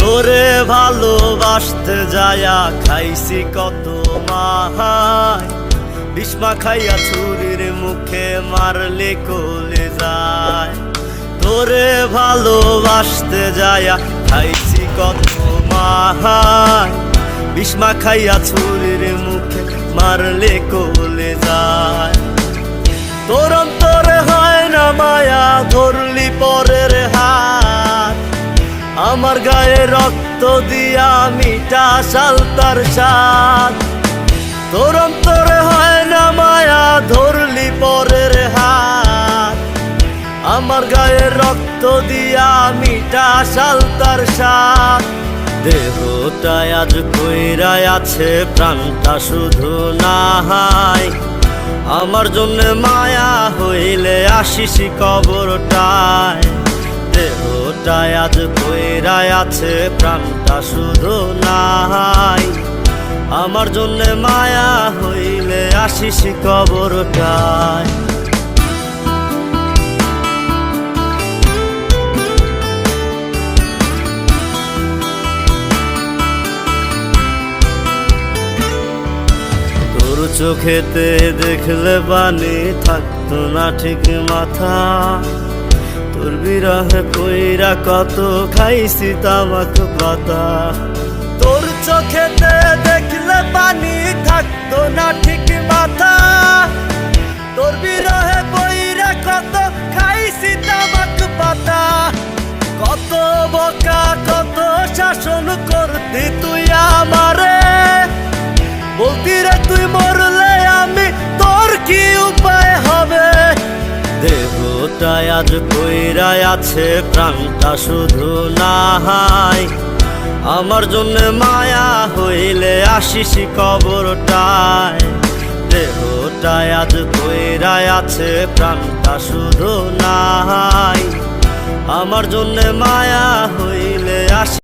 তোরে ভালোবাসতে যায়া খাইছি কত মাহাই বিষ্মা খাইয়া ছুরির মুখে মারলে কোলে যায়। তোরে ভালোবাসতে যায়া খাইছি কত মাহাই বিষ্মা খাইয়া ছুরির মুখে মারলে কোলে আমার গায়ে রক্ত দিয়া মিটা সালতার সাত। তোর অন্তরে হয় না মায়া, ধরলি পরের হাত। আমার গায়ে রক্ত দিয়া মিটা সালতার সাত। দেহটায় আজ কইরায় আছে, প্রাণটা শুধু নাহাই। আমার জন্য মায়া হইলে আসিস দেহটায় আজ কইরায় আছে প্রাণটা শুধু নাই। আমার জন্য মায়া হইলে আসিস কবরটায়। চোখেতে দেখলে বানি থাকতো না ঠিক মাথা তোর বিরহে কইরা কত খাইছি তামাক পাতা। তোর চোখেতে দেখলে পানি থাকতো না ঠিক মাথা। তোর বিরহে কইরা কত খাইছি তামাক পাতা। কত বকা, কত শাসন করতি তুই আমারে। বলতি রে, তুই মরলে আমি তোর কি উপায় হবে? দেহটায় আজ কইরায় আছে প্রাণটা শুধু নাহাই। আমার জন্য মায়া হইলে আসিস কবরটায়। দেহটায় আজ কইরায় আছে প্রাণটা শুধু নাহাই। আমার জন্য মায়া হইলে আসি